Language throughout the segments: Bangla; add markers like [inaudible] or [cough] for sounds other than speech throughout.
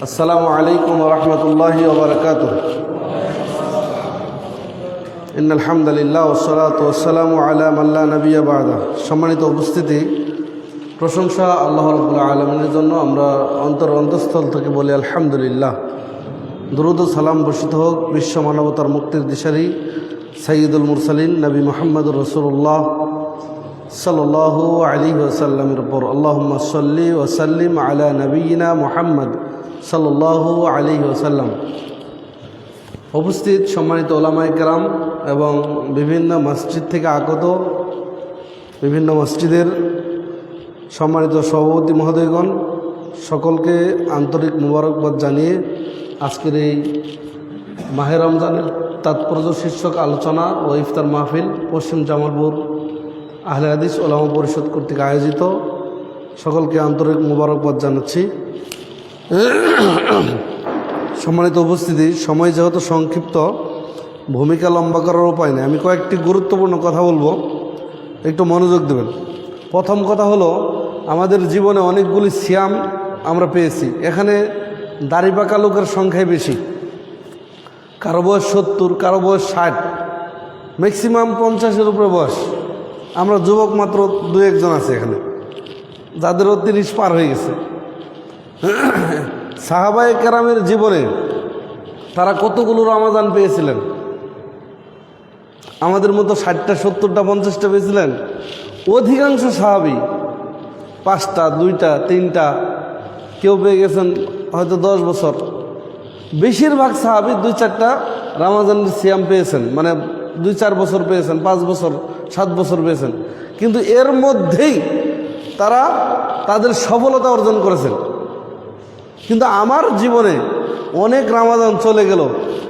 السلام عليكم ورحمة الله وبركاته إن الحمد لله والصلاة والسلام على من لا نبي بعده সম্মানিত উপস্থিতি প্রশংসা আল্লাহ রবুল্লা আলমিনের জন্য আমরা অন্তর অন্তঃস্থল থেকে বলি আলহামদুলিল্লাহ দুরুদ ও সালাম বর্ষিত হোক বিশ্ব মানবতার মুক্তির দিশারি সঈদুল মুরসালিন নবী মোহাম্মদুর রসুল্লাহ সাল্লাহ আলী ওসাল্লামের উপর আল্লাহ সাল্লি ওসাল্লিম আলা নবীনা মোহাম্মদ সাল্লাহ আলী ওসাল্লাম উপস্থিত সম্মানিত ওলামাই কেরাম এবং বিভিন্ন মসজিদ থেকে আগত বিভিন্ন মসজিদের সম্মানিত সভাপতি মহোদয়গণ, সকলকে আন্তরিক মুবারকবাদ জানিয়ে আজকের এই মাহে রমজানের তাৎপর্য শীর্ষক আলোচনা ও ইফতার মাহফিল পশ্চিম জামালপুর আহলে হাদিস ওলামা পরিষদ কর্তৃক আয়োজিত। সকলকে আন্তরিক মুবারকবাদ জানাচ্ছি। সম্মানিত উপস্থিতি, সময় যেহেতু সংক্ষিপ্ত, ভূমিকা লম্বা করার উপায় নেই। আমি কয়েকটি গুরুত্বপূর্ণ কথা বলব। একটু মনোযোগ দেবেন। প্রথম কথা হলো, আমাদের জীবনে অনেকগুলি সিয়াম আমরা পেয়েছি। এখানে দাড়ি পাকা লোকের সংখ্যাই বেশি। কারও বয়স সত্তর, কারও বয়স ষাট ম্যাক্সিমাম পঞ্চাশের উপরে বয়স। আমরা যুবক মাত্র দু একজন আছে এখানে যাদেরও তিরিশ পার হয়ে গেছে। [coughs] সাহাবায়ে কেরামের জীবনে তারা কতগুলো রমাজান পেয়েছিলেন? আমাদের মতো ষাটটা, সত্তরটা, পঞ্চাশটা পেয়েছিলেন? অধিকাংশ সাহাবি পাঁচটা, দুইটা, তিনটা, কেউ পেয়ে গেছেন হয়তো দশ বছর। বেশিরভাগ সাহাবি দুই, চারটা রামাজানের সিয়াম পেয়েছেন মানে দুই, চার বছর পেয়েছেন, পাঁচ বছর, সাত বছর পেয়েছেন। কিন্তু এর মধ্যেই তারা তাদের সফলতা অর্জন করেছেন। কিন্তু আমার জীবনে অনেক রামাজান চলে গেল।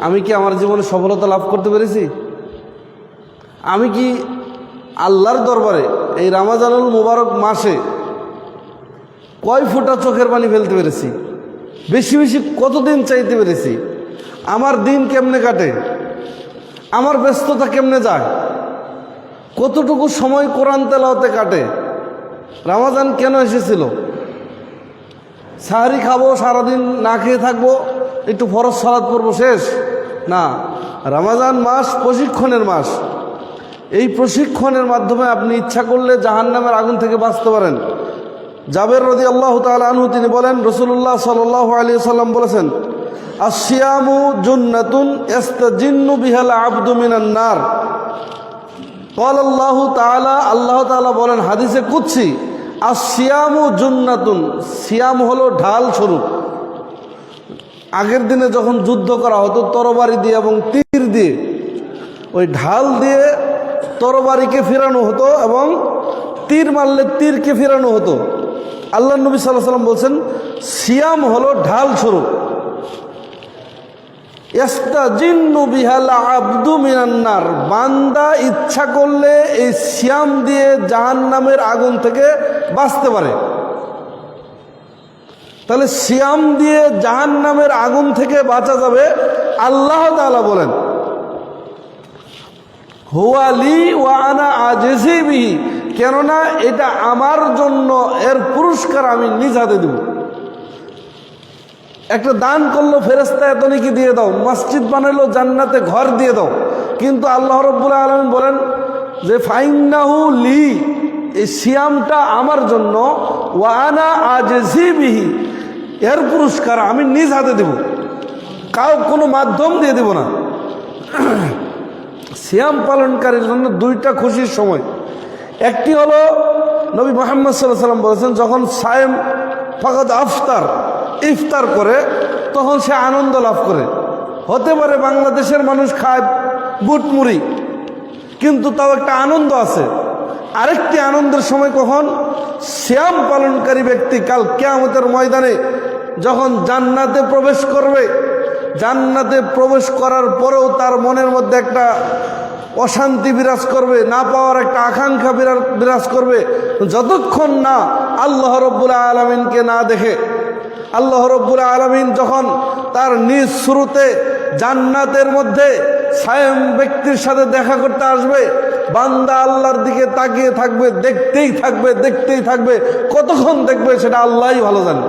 আমি কি আমার জীবনে সফলতা লাভ করতে পেরেছি? আমি কি আল্লাহর দরবারে এই রামাজানুল মুবারক মাসে কয় ফুটা চোখের পানি ফেলতে পেরেছি? বেশি বেশি কতদিন চাইতে পেরেছি? আমার দিন কেমনে কাটে? আমার ব্যস্ততা কেমনে যায়? কতটুকু সময় কোরআন তেলাওতে কাটে? রামাজান কেন এসেছিল? সাহারি খাব, সারাদিন না খেয়ে থাকব, একটু ফরজ সালাদ পড়ব, শেষ। না, রামাজান মাস প্রশিক্ষণের মাস। এই প্রশিক্ষণের মাধ্যমে আপনি ইচ্ছা করলে জাহান্নামের আগুন থেকে বাঁচতে পারেন। জাবের রদি আল্লাহ আনহু তিনি বলেন রসুল্লাহ সাল আলী সাল্লাম বলেছেন আসিয়ামু জুন্নাতুন এস্তাজিন্নু বিহাল আব্দু মিনান্নার কল আল্লাহ তালা আল্লাহ তালা বলেন, হাদিসে কুচ্ছি আর সিয়ামু জুন্নাতুন, সিয়াম হলো ঢাল স্বরূপ। আগের দিনে যখন যুদ্ধ করা হতো তরবারি দিয়ে এবং তীর দিয়ে, ওই ঢাল দিয়ে তরবারিকে ফেরানো হতো এবং তীর মারলে তীরকে ফেরানো হতো। আল্লাহ নবী সাল্লাহ সাল্লাম বলছেন, সিয়াম হলো ঢাল স্বরূপ। বান্দা ইচ্ছা করলে এই শ্যাম দিয়ে জাহান নামের আগুন থেকে বাঁচতে পারে। তাহলে শ্যাম দিয়ে জাহান নামের আগুন থেকে বাঁচা যাবে আল্লাহ তালা বলেন। হুয়ালি ওয়ানা আজেসি বিহি। কেননা এটা আমার জন্য এর পুরস্কার আমি নিজ হাতে দেব। একটা দান করল ফেরেস্তা এত নাকি দিয়ে দাও। মসজিদ বানালো জান্নাতে ঘর দিয়ে দাও। কিন্তু আল্লাহ রব্বুল আলম বলেন যে ফাইনাহু লি, এই সিয়ামটা আমার জন্য ওয়ানা আজেসি বিহি। এর পুরস্কার আমি নিজ হাতে দেব। কাউ কোনো মাধ্যম দিয়ে দেব না। [clears throat] সিয়াম পালনকারীর জন্য দুইটা খুশির সময়। একটি হলো, নবী মোহাম্মদ সাল্লাহ সাল্লাম বলেছেন, যখন সায়েম ফাকাদ আফতার ইফতার করে, তখন সে আনন্দ লাভ করে। হতে পারে বাংলাদেশের মানুষ খায় বুটমুড়ি কিন্তু তাও একটা আনন্দ আছে। আরেকটি আনন্দের সময় কখন? শ্যাম পালনকারী ব্যক্তি কাল কেয়ামতের ময়দানে যখন জান্নাতে প্রবেশ করবে, জান্নাতে প্রবেশ করার পরেও তার মনের মধ্যে একটা অশান্তি বিরাজ করবে, না পাওয়ার একটা আকাঙ্ক্ষা বিরাজ করবে। যতক্ষণ না আল্লাহ রব্বুল আলমিনকে না দেখে আল্লাহ রব্বুল আলমিন যখন তার নিজ শুরুতে জান্নাতের মধ্যে সায়েম ব্যক্তির সাথে দেখা করতে আসবে, বান্দা আল্লাহর দিকে তাকিয়ে থাকবে, দেখতেই থাকবে দেখতেই থাকবে, কতক্ষণ দেখবে সেটা আল্লাহই ভালো জানে।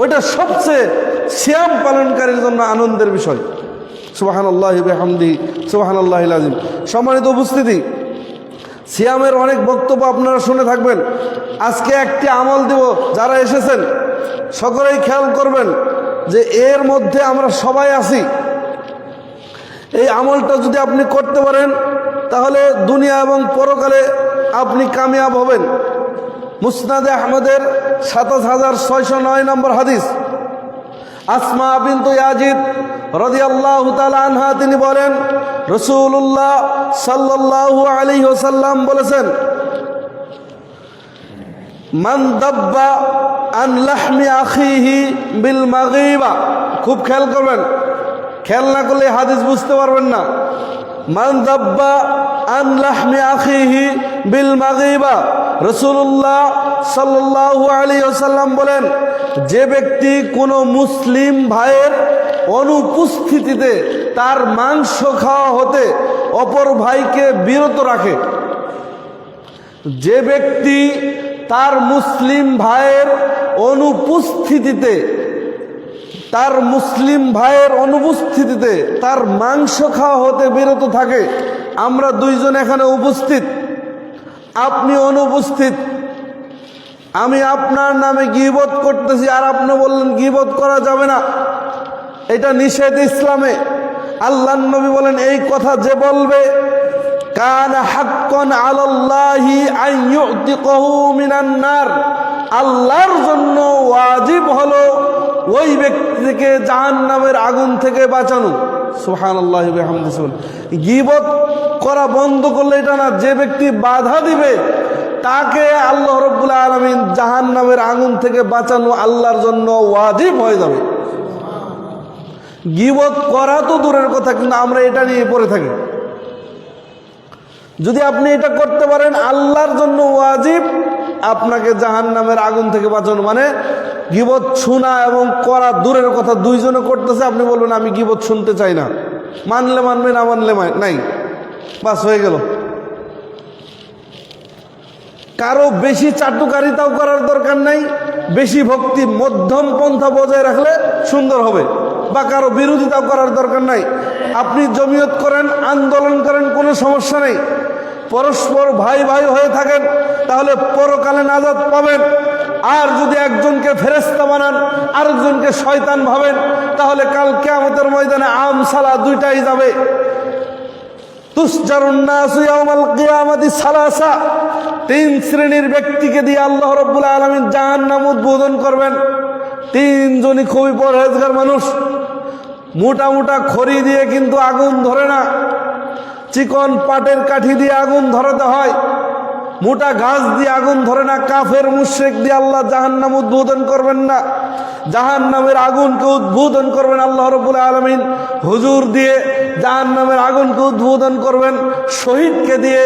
ওইটা সবচেয়ে শ্যাম পালনকারীর জন্য আনন্দের বিষয়। সুবাহান আল্লাহ হামদি সুবাহান আল্লাহ আজিম সম্মানিত উপস্থিতি, সিয়ামের অনেক বক্তব্য আপনারা শুনে থাকবেন। আজকে একটি আমল দেব, যারা এসেছেন সকলেই খেয়াল করবেন যে এর মধ্যে আমরা সবাই আছি। এই আমলটা যদি আপনি করতে পারেন, তাহলে দুনিয়া এবং পরকালে আপনি কামিয়াব হবেন। মুসনাদে আহমদের সাতাশ হাজার ছয়শো নয় নম্বর হাদিস। আসমা বিন্তু ইয়াজিদ তাআলা আনহা, তিনি বলেন রসুল্লাহ সাল্লাল্লাহু আলাইহি ওয়াসাল্লাম বলেছেন মান দাব্বা আন লাহমি আখিহি বিল মাগিবা খুব খেয়াল করবেন। খেয়াল না করলে হাদিস বুঝতে পারবেন না। মান দাব্বা আন লাহমি আখিহি বিল মাগিবা রসুল্লাহ সাল্লাল্লাহু আলাইহি ওয়াসাল্লাম বলেন, যে ব্যক্তি কোনো মুসলিম ভাইয়ের অনুপস্থিতিতে তার মাংস খাওয়া হতে অপর ভাইকে বিরত রাখে, যে ব্যক্তি তার মুসলিম ভাইয়ের অনুপস্থিতিতে, তার মুসলিম ভাইয়ের অনুপস্থিতিতে তার মাংস খাওয়া হতে বিরত থাকে। আমরা দুইজন এখানে উপস্থিত। আপনি অনুপস্থিত। আমি আপনার নামে গিবত করতেছি আর আপনি বললেন গিবত করা যাবে না। এটা নিষেধ ইসলামে। আল্লাহ নবী বলেন, এই কথা যে বলবে কান হাক্কন আলাল্লাহি আইয়ুতিকহু মিনান নার। আল্লাহর জন্য ওয়াজিব হলো ওই ব্যক্তিকে জাহান্নামের আগুন থেকে বাঁচানো। সুবহানাল্লাহি বিহামদিহি গীবত করা বন্ধ করলে এটা না, যে ব্যক্তি বাধা দিবে, তাকে আল্লাহ রব্বুল আলমিন জাহান্নামের আগুন থেকে বাঁচানো আল্লাহর জন্য ওয়াজিব হয়ে যাবে। গিবত করা তো দূরের কথা, কিন্তু আমরা এটা নিয়ে পড়ে থাকি। যদি আপনি এটা করতে পারেন, আল্লাহর জন্য ওয়াজিব, আপনাকে জাহান নামের আগুন থেকে বাঁচানো। মানে গিবত শোনা এবং করা দূরের কথা দুইজনে করতেছে, আপনি বলবেন, আমি গিবত শুনতে চাই না। মানলে মানবে, না মানলে নাই। বাস, হয়ে গেল। কারও বেশি চাটুকারিতাও করার দরকার নাই, বেশি ভক্তি মধ্যম পন্থা বজায় রাখলে সুন্দর হবে। বা কারও বিরোধিতা করার দরকার নাই। আপনি জমিয়ত করেন, আন্দোলন করেন, কোনো সমস্যা নেই। পরস্পর ভাই ভাই হয়ে থাকেন, তাহলে পরকালে নাজাদ পাবেন। আর যদি একজনকে ফেরেস্তা বানান, আরেকজনকে শয়তান ভাবেন, তাহলে কাল কেয়ামতের ময়দানে আম, সালা দুইটাই যাবে। তুসজারুন্নাসু ইয়াউমাল কিয়ামাতি সালাসা। তিন শ্রেণির ব্যক্তিকে দিয়ে আল্লাহ রব্বুল আলামিন জাহান্নাম উদ্বোধন করবেন। তিনজনই খুবই পরহেজগার মানুষ। মোটা মোটা খড়ি দিয়ে কিন্তু আগুন ধরে না। চিকন পাটের কাঠি দিয়ে আগুন ধরাতে হয়। মোটা গাছ দিয়ে আগুন ধরে না। কাফের মুশ্রেক দিয়ে আল্লাহ জাহান্নাম উদ্বোধন করবেন না। জাহান্নামের আগুনকে উদ্বোধন করবেন আল্লাহ রবুল আলমিন। হুজুর দিয়ে জাহান্নামের আগুনকে উদ্বোধন করবেন, শহীদকে দিয়ে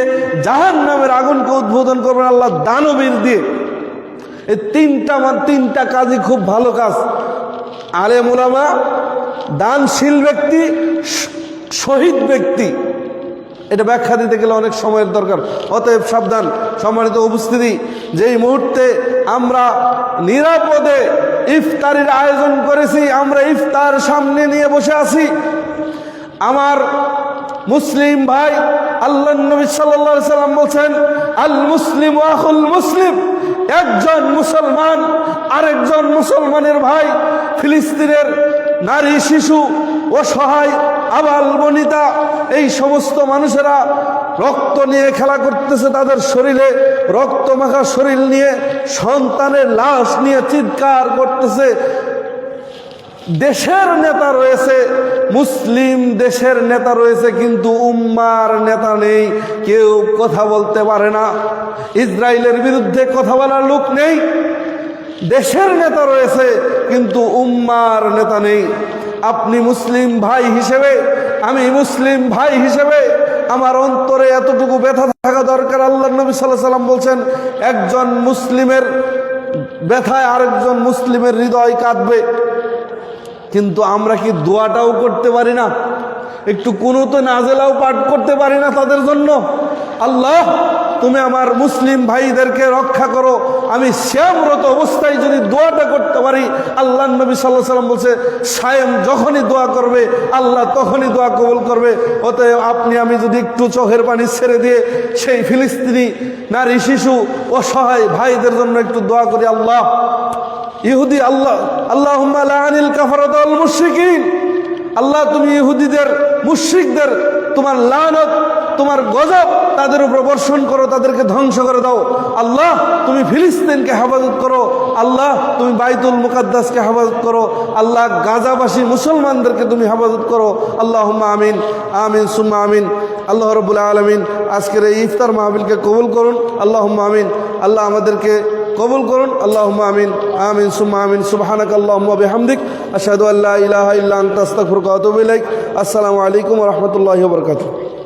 জাহান নামের আগুনকে উদ্বোধন করবেন আল্লাহ দানবীর দিয়ে। এই তিনটা তিনটা কাজই খুব ভালো কাজ। আলে মোলামা, দানশীল ব্যক্তি শহীদ ব্যক্তি। এটা ব্যাখ্যা দিতে গেলে অনেক সময়ের দরকার। অতএব সাবধান, সম্মানিত উপস্থিতি, যেই মুহূর্তে আমরা নিরাপদে ইফতারির আয়োজন করেছি, আমরা ইফতার সামনে নিয়ে বসে আছি আমার মুসলিম ভাই আল্লাহ নবী সাল্লা সাল্লাম বলছেন, আল মুসলিম আহুল মুসলিম। একজন মুসলমান, আরেকজন মুসলমানের ভাই ফিলিস্তিনের নারী, শিশু অসহায় আবাল বনিতা, এই সমস্ত মানুষেরা রক্ত নিয়ে খেলা করতেছে তাদের শরীরে, রক্ত মাখা শরীর নিয়ে, সন্তানের লাশ নিয়ে চিৎকার করতেছে। দেশের নেতা রয়েছে, মুসলিম দেশের নেতা রয়েছে, কিন্তু উম্মার নেতা নেই, কেউ কথা বলতে পারে না। ইসরায়েলের বিরুদ্ধে কথা বলার লোক নেই, দেশের নেতা রয়েছে, কিন্তু উম্মার নেতা নেই। আপনি মুসলিম ভাই হিসেবে, আমি মুসলিম ভাই হিসেবে, আমার অন্তরে এতটুকু ব্যথা থাকা দরকার, আল্লাহ নবী সাল্লাহ সাল্লাম বলছেন, একজন মুসলিমের ব্যথায় আরেকজন মুসলিমের হৃদয় কাঁদবে। কিন্তু আমরা কি দোয়াটাও করতে পারি না? একটু কোনো তো নাজেলাও পাঠ করতে পারি না তাদের জন্য? আল্লাহ! তুমি আমার মুসলিম ভাইদেরকে রক্ষা করো। আমি শ্যামরত অবস্থায় যদি দোয়াটা করতে পারি, আল্লাহ নবী সাল্লাহ সাল্লাম বলছে, সায়েম যখনই দোয়া করবে, আল্লাহ তখনই দোয়া কবুল করবে। অতএব আপনি আমি যদি একটু চোখের পানি ছেড়ে দিয়ে সেই ফিলিস্তিনি নারী, শিশু, অসহায় ভাইদের জন্য একটু দোয়া করি, আল্লাহ। ইহুদি, আল্লাহ আল্লাহ আনিল কাফারত মুশরিকিন। আল্লাহ, তুমি ইহুদিদের, মুশ্রিকদের তোমার লানত তোমার গজব তাদের উপর বর্ষণ করো, তাদেরকে ধ্বংস করে দাও। আল্লাহ, তুমি ফিলিস্তিনকে হেফাজত করো। আল্লাহ, তুমি বাইতুল মুকাদ্দাসকে হেফাজত করো। আল্লাহ, গাজাবাসী মুসলমানদেরকে তুমি হেফাজত করো। আল্লাহ আমিন আমিন, সুম্মা আমিন। আল্লাহ রবুল্লা আলমিন, আজকের এই ইফতার মাহবিলকে কবুল করুন। আল্লাহ আমিন। আল্লাহ আমাদেরকে কবুল করুন। আল্লাহ আমিন আমিন, সুম্মা আমিন। সুবহানাক আল্লাহ বিহামদিক। আশহাদু আল্লা ইলাহা ইল্লা আস্তাগফিরুকা ওয়া আসসালামু আলাইকুম রাহমাতুল্লাহি ওয়া বারাকাতুহু।